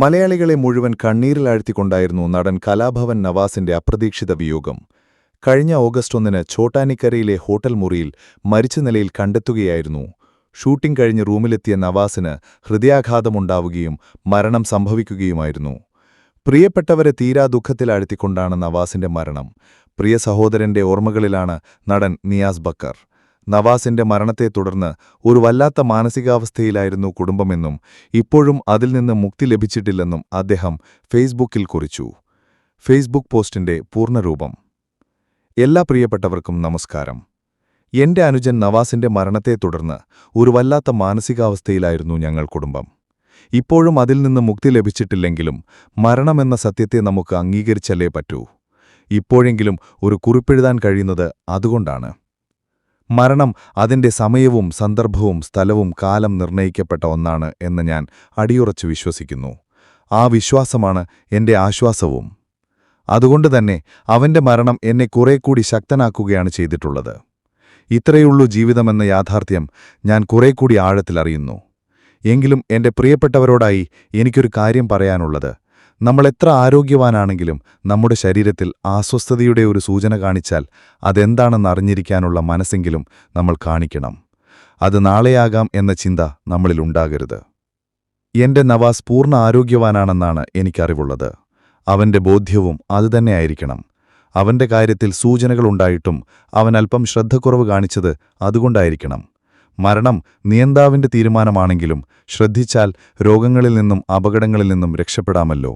മലയാളികളെ മുഴുവൻ കണ്ണീരിലാഴ്ത്തിക്കൊണ്ടായിരുന്നു നടൻ കലാഭവൻ നവാസിന്റെ അപ്രതീക്ഷിത വിയോഗം. കഴിഞ്ഞ ഓഗസ്റ്റ് ഒന്നിന് ചോട്ടാനിക്കരയിലെ ഹോട്ടൽ മുറിയിൽ മരിച്ച നിലയിൽ കണ്ടെത്തുകയായിരുന്നു. ഷൂട്ടിംഗ് കഴിഞ്ഞ് റൂമിലെത്തിയ നവാസിന് ഹൃദയാഘാതമുണ്ടാവുകയും മരണം സംഭവിക്കുകയുമായിരുന്നു. പ്രിയപ്പെട്ടവരെ തീരാ ദുഃഖത്തിലാഴ്ത്തിക്കൊണ്ടാണ് നവാസിന്റെ മരണം. പ്രിയ സഹോദരന്റെ ഓർമ്മകളിലാണ് നടൻ നിയാസ് ബക്കർ. നവാസിന്റെ മരണത്തെ തുടർന്ന് ഒരു വല്ലാത്ത മാനസികാവസ്ഥയിലായിരുന്നു കുടുംബമെന്നും ഇപ്പോഴും അതിൽ നിന്ന് മുക്തി ലഭിച്ചിട്ടില്ലെന്നും അദ്ദേഹം ഫേസ്ബുക്കിൽ കുറിച്ചു. ഫേസ്ബുക്ക് പോസ്റ്റിന്റെ പൂർണരൂപം. എല്ലാ പ്രിയപ്പെട്ടവർക്കും നമസ്കാരം. എന്റെ അനുജൻ നവാസിന്റെ മരണത്തെ തുടർന്ന് ഒരു വല്ലാത്ത മാനസികാവസ്ഥയിലായിരുന്നു ഞങ്ങൾ കുടുംബം. ഇപ്പോഴും അതിൽ നിന്ന് മുക്തി ലഭിച്ചിട്ടില്ലെങ്കിലും മരണമെന്ന സത്യത്തെ നമുക്ക് അംഗീകരിച്ചല്ലേ പറ്റൂ? ഇപ്പോഴെങ്കിലും ഒരു കുറിപ്പെഴുതാൻ കഴിയുന്നത് അതുകൊണ്ടാണ്. മരണം അതിന്റെ സമയവും സന്ദർഭവും സ്ഥലവും കാലം നിർണയിക്കപ്പെട്ട ഒന്നാണ് എന്ന് ഞാൻ അടിയുറച്ചു വിശ്വസിക്കുന്നു. ആ വിശ്വാസമാണ് എന്റെ ആശ്വാസവും. അതുകൊണ്ടുതന്നെ അവന്റെ മരണം എന്നെ കുറെ കൂടി ശക്തനാക്കുകയാണ് ചെയ്തിട്ടുള്ളത്. ഇത്രയുള്ളൂ ജീവിതമെന്ന യാഥാർത്ഥ്യം ഞാൻ കുറെ കൂടി ആഴത്തിലറിയുന്നു. എങ്കിലും എന്റെ പ്രിയപ്പെട്ടവരോടായി എനിക്കൊരു കാര്യം പറയാനുള്ളത്. നമ്മൾ എത്ര ആരോഗ്യവാനാണെങ്കിലും നമ്മുടെ ശരീരത്തിൽ അസ്വസ്ഥതയുടെ ഒരു സൂചന കാണിച്ചാൽ അതെന്താണെന്ന് അറിഞ്ഞിരിക്കാനുള്ള മനസ്സെങ്കിലും നമ്മൾ കാണിക്കണം. അത് നാളെയാകാം എന്ന ചിന്ത നമ്മളിലുണ്ടാകരുത് എന്റെ നവാസ് പൂർണ ആരോഗ്യവാനാണെന്നാണ് എനിക്കറിവുള്ളത്. അവന്റെ ബോധ്യവും അതുതന്നെയായിരിക്കണം അവന്റെ കാര്യത്തിൽ സൂചനകളുണ്ടായിട്ടും അവൻ അല്പം ശ്രദ്ധക്കുറവ് കാണിച്ചത് അതുകൊണ്ടായിരിക്കണം. മരണം നിയന്താവിന്റെ തീരുമാനമാണെങ്കിലും ശ്രദ്ധിച്ചാൽ രോഗങ്ങളിൽ നിന്നും അപകടങ്ങളിൽ നിന്നും രക്ഷപ്പെടാമല്ലോ.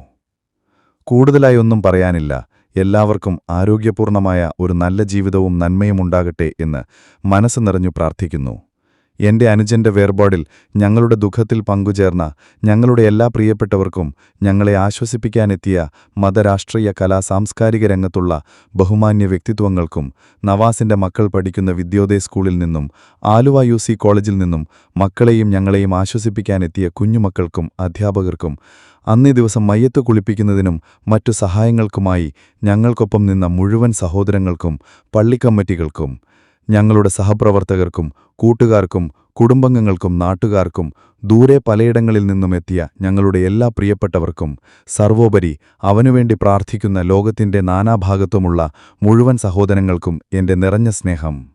കൂടുതലായി ഒന്നും പറയാനില്ല. എല്ലാവർക്കും ആരോഗ്യപൂർണമായ ഒരു നല്ല ജീവിതവും നന്മയും ഉണ്ടാകട്ടെ എന്ന് മനസ്സ് നിറഞ്ഞു പ്രാർത്ഥിക്കുന്നു. എന്റെ അനുജന്റെ വേർപാടിൽ ഞങ്ങളുടെ ദുഃഖത്തിൽ പങ്കുചേർന്ന ഞങ്ങളുടെ എല്ലാ പ്രിയപ്പെട്ടവർക്കും ഞങ്ങളെ ആശ്വസിപ്പിക്കാനെത്തിയ മതരാഷ്ട്രീയ കലാ സാംസ്കാരിക രംഗത്തുള്ള ബഹുമാന്യ വ്യക്തിത്വങ്ങൾക്കും നവാസിന്റെ മക്കൾ പഠിക്കുന്ന വിദ്യോദയ സ്കൂളിൽ നിന്നും ആലുവ യു സി കോളേജിൽ നിന്നും മക്കളെയും ഞങ്ങളെയും ആശ്വസിപ്പിക്കാനെത്തിയ കുഞ്ഞുമക്കൾക്കും അധ്യാപകർക്കും അന്നേ ദിവസം മയ്യത്ത് കുളിപ്പിക്കുന്നതിനും മറ്റു സഹായങ്ങൾക്കുമായി ഞങ്ങൾക്കൊപ്പം നിന്ന മുഴുവൻ സഹോദരങ്ങൾക്കും പള്ളിക്കമ്മിറ്റികൾക്കും ഞങ്ങളുടെ സഹപ്രവർത്തകർക്കും കൂട്ടുകാർക്കും കുടുംബങ്ങൾക്കും നാട്ടുകാർക്കും ദൂരെ പലയിടങ്ങളിൽ നിന്നും എത്തിയ ഞങ്ങളുടെ എല്ലാ പ്രിയപ്പെട്ടവർക്കും സർവോപരി അവനുവേണ്ടി പ്രാർത്ഥിക്കുന്ന ലോകത്തിന്റെ നാനാഭാഗത്തുമുള്ള മുഴുവൻ സഹോദരങ്ങൾക്കും എന്റെ നിറഞ്ഞ സ്നേഹം.